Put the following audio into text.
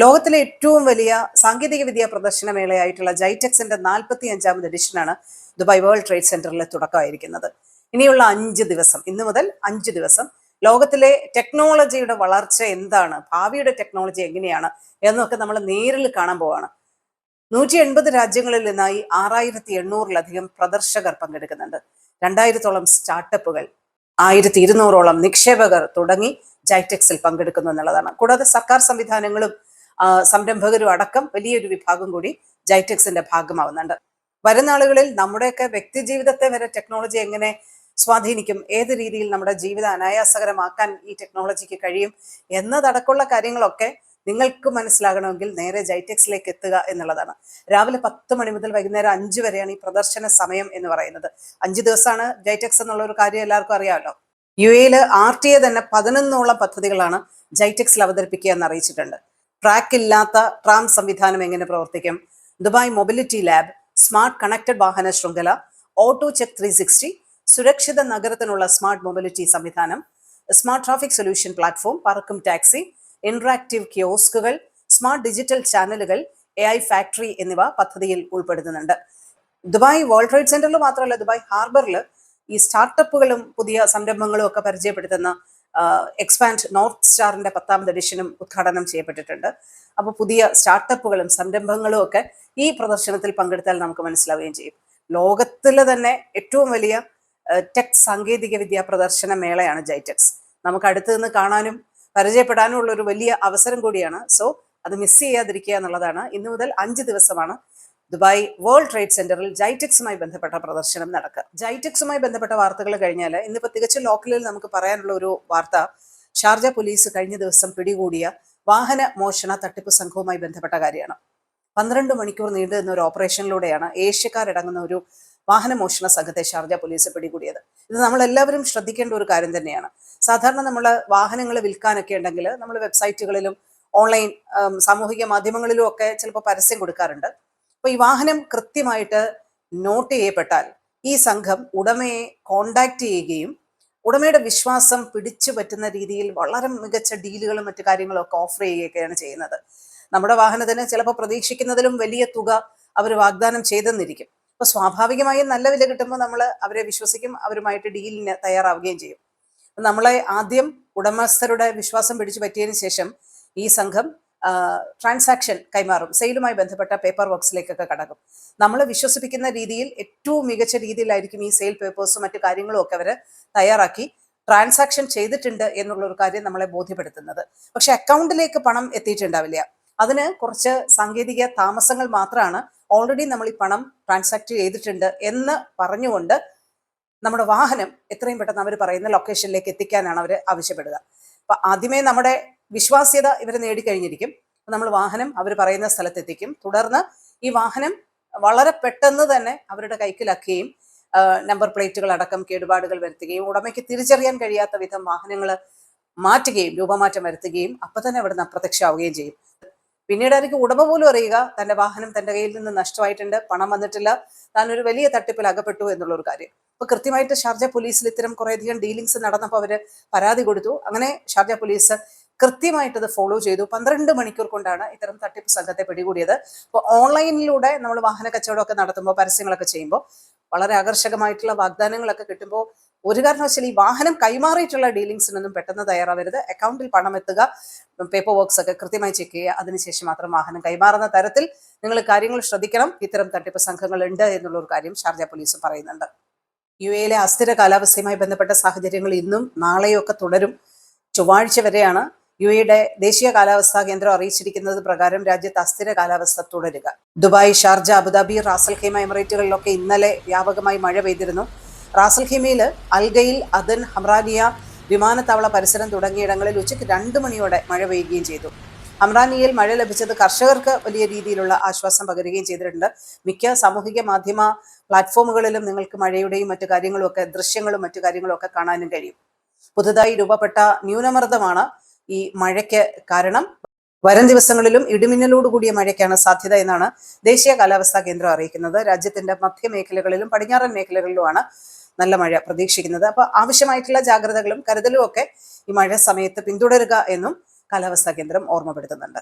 ലോകത്തിലെ ഏറ്റവും വലിയ സാങ്കേതിക വിദ്യാ പ്രദർശന മേളയായിട്ടുള്ള ജൈറ്റെക്സിന്റെ നാൽപ്പത്തി അഞ്ചാമത് എഡിഷനാണ് ദുബായ് വേൾഡ് ട്രേഡ് സെന്ററിൽ തുടക്കമായിരിക്കുന്നത്. ഇനിയുള്ള അഞ്ച് ദിവസം ഇന്നു മുതൽ അഞ്ച് ദിവസം ലോകത്തിലെ ടെക്നോളജിയുടെ വളർച്ച എന്താണ് ഭാവിയുടെ ടെക്നോളജി എങ്ങനെയാണ് എന്നൊക്കെ നമ്മൾ നേരിൽ കാണാൻ പോവാണ്. നൂറ്റി എൺപത് രാജ്യങ്ങളിൽ നിന്നായി ആറായിരത്തി എണ്ണൂറിലധികം പ്രദർശകർ പങ്കെടുക്കുന്നുണ്ട്. രണ്ടായിരത്തോളം സ്റ്റാർട്ടപ്പുകൾ ആയിരത്തി ഇരുന്നൂറോളം നിക്ഷേപകർ തുടങ്ങി ജൈടെക്സിൽ പങ്കെടുക്കുന്നു എന്നുള്ളതാണ്. കൂടാതെ സർക്കാർ സംവിധാനങ്ങളും സംരംഭകരും അടക്കം വലിയൊരു വിഭാഗം കൂടി ജൈടെക്സിന്റെ ഭാഗമാവുന്നുണ്ട്. വരുന്ന നാളുകളിൽ നമ്മുടെയൊക്കെ വ്യക്തി ജീവിതത്തെ വരെ ടെക്നോളജി എങ്ങനെ സ്വാധീനിക്കും ഏത് രീതിയിൽ നമ്മുടെ ജീവിതം അനായാസകരമാക്കാൻ ഈ ടെക്നോളജിക്ക് കഴിയും എന്നതടക്കമുള്ള കാര്യങ്ങളൊക്കെ നിങ്ങൾക്ക് മനസ്സിലാകണമെങ്കിൽ നേരെ ജൈറ്റെക്സിലേക്ക് എത്തുക എന്നുള്ളതാണ്. രാവിലെ പത്ത് മണി മുതൽ വൈകുന്നേരം അഞ്ച് വരെയാണ് ഈ പ്രദർശന സമയം എന്ന് പറയുന്നത്. അഞ്ച് ദിവസമാണ് ജൈറ്റെക്സ് എന്നുള്ള ഒരു കാര്യം എല്ലാവർക്കും അറിയാമല്ലോ. യു എയിൽ ആർ ടി എ തന്നെ പതിനൊന്നോളം പദ്ധതികളാണ് ജൈറ്റെക്സിൽ അവതരിപ്പിക്കുക എന്ന് അറിയിച്ചിട്ടുണ്ട് ട്രാക്ക് ഇല്ലാത്ത ട്രാം സംവിധാനം എങ്ങനെ പ്രവർത്തിക്കും? Dubai mobility lab smart connected വാഹന ശൃംഖല ഓട്ടോ ചെക്ക് ത്രീ സിക്സ്റ്റി സുരക്ഷിത നഗരത്തിനുള്ള സ്മാർട്ട് മൊബിലിറ്റി സംവിധാനം സ്മാർട്ട് ട്രാഫിക് സൊല്യൂഷൻ പ്ലാറ്റ്ഫോം പറക്കും ടാക്സി ഇന്ററാക്റ്റീവ് കിയോസ്കുകൾ സ്മാർട്ട് ഡിജിറ്റൽ ചാനലുകൾ എ ഐ ഫാക്ടറി എന്നിവ പദ്ധതിയിൽ ഉൾപ്പെടുത്തുന്നുണ്ട് ദുബായ് വേൾഡ് ട്രേഡ് സെന്ററിൽ മാത്രമല്ല ദുബായ് ഹാർബറിൽ ഈ സ്റ്റാർട്ടപ്പുകളും പുതിയ സംരംഭങ്ങളും ഒക്കെ പരിചയപ്പെടുത്തുന്ന എക്സ്പാൻഡ് നോർത്ത് സ്റ്റാറിന്റെ പത്താമത് എഡിഷനും ഉദ്ഘാടനം ചെയ്യപ്പെട്ടിട്ടുണ്ട്. അപ്പോൾ പുതിയ സ്റ്റാർട്ടപ്പുകളും സംരംഭങ്ങളും ഒക്കെ ഈ പ്രദർശനത്തിൽ പങ്കെടുത്താൽ നമുക്ക് മനസ്സിലാവുകയും ചെയ്യും. ലോകത്തിലെ തന്നെ ഏറ്റവും വലിയ ടെക് സാങ്കേതിക വിദ്യാ പ്രദർശന മേളയാണ് ജൈടെക്സ് നമുക്ക് അടുത്ത് നിന്ന് കാണാനും പരിചയപ്പെടാനും ഉള്ള ഒരു വലിയ അവസരം കൂടിയാണ്. സോ അത് മിസ് ചെയ്യാതിരിക്കുക എന്നുള്ളതാണ്. ഇന്നു മുതൽ അഞ്ച് ദിവസമാണ് ദുബായ് വേൾഡ് ട്രേഡ് സെന്ററിൽ ജൈറ്റെക്സുമായി ബന്ധപ്പെട്ട പ്രദർശനം നടക്കുക. ജൈറ്റെക്സുമായി ബന്ധപ്പെട്ട വാർത്തകൾ കഴിഞ്ഞാൽ ഇന്നിപ്പോൾ തികച്ചും ലോക്കലിൽ നമുക്ക് പറയാനുള്ള ഒരു വാർത്ത. ഷാർജ പോലീസ് കഴിഞ്ഞ ദിവസം പിടികൂടിയ വാഹന മോഷണ തട്ടിപ്പ് സംഘവുമായി ബന്ധപ്പെട്ട കാര്യമാണ്. പന്ത്രണ്ട് മണിക്കൂർ നീണ്ടു നിന്ന ഒരു ഓപ്പറേഷനിലൂടെയാണ് ഏഷ്യക്കാരടങ്ങുന്ന ഒരു വാഹന മോഷണ സംഘത്തെ ഷാർജ പോലീസ് പിടികൂടിയത്. ഇത് നമ്മൾ എല്ലാവരും ശ്രദ്ധിക്കേണ്ട ഒരു കാര്യം തന്നെയാണ്. സാധാരണ നമ്മൾ വാഹനങ്ങൾ വിൽക്കാനൊക്കെ ഉണ്ടെങ്കിൽ നമ്മൾ വെബ്സൈറ്റുകളിലും ഓൺലൈൻ സാമൂഹിക മാധ്യമങ്ങളിലും ഒക്കെ ചിലപ്പോൾ പരസ്യം കൊടുക്കാറുണ്ട്. അപ്പോൾ ഈ വാഹനം കൃത്യമായിട്ട് നോട്ട് ചെയ്യപ്പെട്ടാൽ ഈ സംഘം ഉടമയെ കോണ്ടാക്ട് ചെയ്യുകയും ഉടമയുടെ വിശ്വാസം പിടിച്ചു പറ്റുന്ന രീതിയിൽ വളരെ മികച്ച ഡീലുകളും മറ്റു കാര്യങ്ങളും ഒക്കെ ഓഫർ ചെയ്യുകയൊക്കെയാണ് ചെയ്യുന്നത്. നമ്മുടെ വാഹനത്തിന് ചിലപ്പോൾ പ്രതീക്ഷിക്കുന്നതിലും വലിയ തുക അവർ വാഗ്ദാനം ചെയ്തെന്നിരിക്കും. അപ്പൊ സ്വാഭാവികമായും നല്ല വില കിട്ടുമ്പോൾ നമ്മൾ അവരെ വിശ്വസിക്കും അവരുമായിട്ട് ഡീലിന് തയ്യാറാവുകയും ചെയ്യും. നമ്മളെ ആദ്യം ഉടമസ്ഥരുടെ വിശ്വാസം പിടിച്ചു പറ്റിയതിനു ശേഷം ഈ സംഘം ട്രാൻസാക്ഷൻ കൈമാറും. സെയിലുമായി ബന്ധപ്പെട്ട പേപ്പർ വർക്ക്സിലേക്കൊക്കെ കടക്കും. നമ്മൾ വിശ്വസിപ്പിക്കുന്ന രീതിയിൽ ഏറ്റവും മികച്ച രീതിയിലായിരിക്കും ഈ സെയിൽ പേപ്പേഴ്സും മറ്റു കാര്യങ്ങളും ഒക്കെ അവർ തയ്യാറാക്കി ട്രാൻസാക്ഷൻ ചെയ്തിട്ടുണ്ട് എന്നുള്ള ഒരു കാര്യം നമ്മളെ ബോധ്യപ്പെടുത്തുന്നത്. പക്ഷെ അക്കൗണ്ടിലേക്ക് പണം എത്തിയിട്ടുണ്ടാവില്ല. അതിന് കുറച്ച് സാങ്കേതിക താമസങ്ങൾ മാത്രമാണ് ഓൾറെഡി നമ്മൾ ഈ പണം ട്രാൻസാക്ട് ചെയ്തിട്ടുണ്ട് എന്ന് പറഞ്ഞുകൊണ്ട് നമ്മുടെ വാഹനം എത്രയും പെട്ടെന്ന് അവർ പറയുന്ന ലൊക്കേഷനിലേക്ക് എത്തിക്കാനാണ് അവർ ആവശ്യപ്പെടുക. അപ്പൊ ആദ്യമേ നമ്മുടെ വിശ്വാസ്യത ഇവർ നേടിക്കഴിഞ്ഞിരിക്കും. നമ്മൾ വാഹനം അവർ പറയുന്ന സ്ഥലത്തെത്തിക്കും. തുടർന്ന് ഈ വാഹനം വളരെ പെട്ടെന്ന് തന്നെ അവരുടെ കൈക്കിലാക്കുകയും നമ്പർ പ്ലേറ്റുകൾ അടക്കം കേടുപാടുകൾ വരുത്തുകയും ഉടമയ്ക്ക് തിരിച്ചറിയാൻ കഴിയാത്ത വിധം വാഹനങ്ങൾ മാറ്റുകയും രൂപമാറ്റം വരുത്തുകയും അപ്പൊ തന്നെ അവിടുന്ന് അപ്രത്യക്ഷമാവുകയും ചെയ്യും. പിന്നീട് ആയിരിക്കും ഉടമ പോലും അറിയുക തന്റെ വാഹനം തന്റെ കയ്യിൽ നിന്ന് നഷ്ടമായിട്ടുണ്ട് പണം വന്നിട്ടില്ല താൻ ഒരു വലിയ തട്ടിപ്പിൽ അകപ്പെട്ടു എന്നുള്ളൊരു കാര്യം. അപ്പൊ കൃത്യമായിട്ട് ഷാർജ പോലീസിൽ ഇത്തരം കുറേയധികം ഡീലിങ്സ് നടന്നപ്പോൾ അവർ പരാതി കൊടുത്തു. അങ്ങനെ ഷാർജ പോലീസ് കൃത്യമായിട്ട് അത് ഫോളോ ചെയ്തു. പന്ത്രണ്ട് മണിക്കൂർ കൊണ്ടാണ് ഇത്തരം തട്ടിപ്പ് സംഘത്തെ പിടികൂടിയത്. അപ്പോൾ ഓൺലൈനിലൂടെ നമ്മൾ വാഹന കച്ചവടമൊക്കെ നടത്തുമ്പോൾ പരസ്യങ്ങളൊക്കെ ചെയ്യുമ്പോൾ വളരെ ആകർഷകമായിട്ടുള്ള വാഗ്ദാനങ്ങളൊക്കെ കിട്ടുമ്പോൾ ഒരു കാരണവശാൽ ഈ വാഹനം കൈമാറിയിട്ടുള്ള ഡീലിങ്സിനൊന്നും പെട്ടെന്ന് തയ്യാറാവരുത്. അക്കൗണ്ടിൽ പണം എത്തുക പേപ്പർ വർക്ക്സ് ഒക്കെ കൃത്യമായി ചെക്ക് ചെയ്യുക അതിനുശേഷം മാത്രം വാഹനം കൈമാറുന്ന തരത്തിൽ നിങ്ങൾ കാര്യങ്ങൾ ശ്രദ്ധിക്കണം. ഇത്തരം തട്ടിപ്പ് സംഘങ്ങൾ ഉണ്ട് എന്നുള്ള ഒരു കാര്യം ഷാർജ പോലീസ് പറയുന്നുണ്ട്. യു എയിലെ അസ്ഥിര കാലാവസ്ഥയുമായി ബന്ധപ്പെട്ട സാഹചര്യങ്ങൾ ഇന്നും നാളെയും ഒക്കെ തുടരും. ചൊവ്വാഴ്ച വരെയാണ് യു എയുടെ ദേശീയ കാലാവസ്ഥാ കേന്ദ്രം അറിയിച്ചിരിക്കുന്നത് പ്രകാരം രാജ്യത്ത് അസ്ഥിര കാലാവസ്ഥ തുടരുക. Dubai Sharjah Abu Dhabi Ras al Khaimah എമിറേറ്റുകളിലൊക്കെ ഇന്നലെ വ്യാപകമായി മഴ പെയ്തിരുന്നു. റാസൽ ഖൈമയിൽ അൽഗയിൽ അദൻ ഹംറാനിയ വിമാനത്താവള പരിസരം തുടങ്ങിയിടങ്ങളിൽ ഉച്ചയ്ക്ക് രണ്ട് മണിയോടെ മഴ പെയ്യുകയും ചെയ്തു. ഹംറാനിയയിൽ മഴ ലഭിച്ചത് കർഷകർക്ക് വലിയ രീതിയിലുള്ള ആശ്വാസം പകരുകയും ചെയ്തിട്ടുണ്ട്. മിക്ക സാമൂഹിക മാധ്യമ പ്ലാറ്റ്ഫോമുകളിലും നിങ്ങൾക്ക് മഴയുടെയും മറ്റു കാര്യങ്ങളും ഒക്കെ ദൃശ്യങ്ങളും മറ്റു കാര്യങ്ങളും ഒക്കെ കാണാനും കഴിയും. പുതുതായി രൂപപ്പെട്ട ന്യൂനമർദ്ദമാണ് ഈ മഴയ്ക്ക് കാരണം. വരും ദിവസങ്ങളിലും ഇടിമിന്നലോട് കൂടിയ മഴയ്ക്കാണ് സാധ്യത എന്നാണ് ദേശീയ കാലാവസ്ഥാ കേന്ദ്രം അറിയിക്കുന്നത്. രാജ്യത്തിന്റെ മധ്യമേഖലകളിലും പടിഞ്ഞാറൻ മേഖലകളിലുമാണ് നല്ല മഴ പ്രതീക്ഷിക്കുന്നത്. അപ്പൊ ആവശ്യമായിട്ടുള്ള ജാഗ്രതകളും കരുതലും ഒക്കെ ഈ മഴ സമയത്ത് പിന്തുടരുക എന്നും കാലാവസ്ഥാ കേന്ദ്രം ഓർമ്മപ്പെടുത്തുന്നുണ്ട്.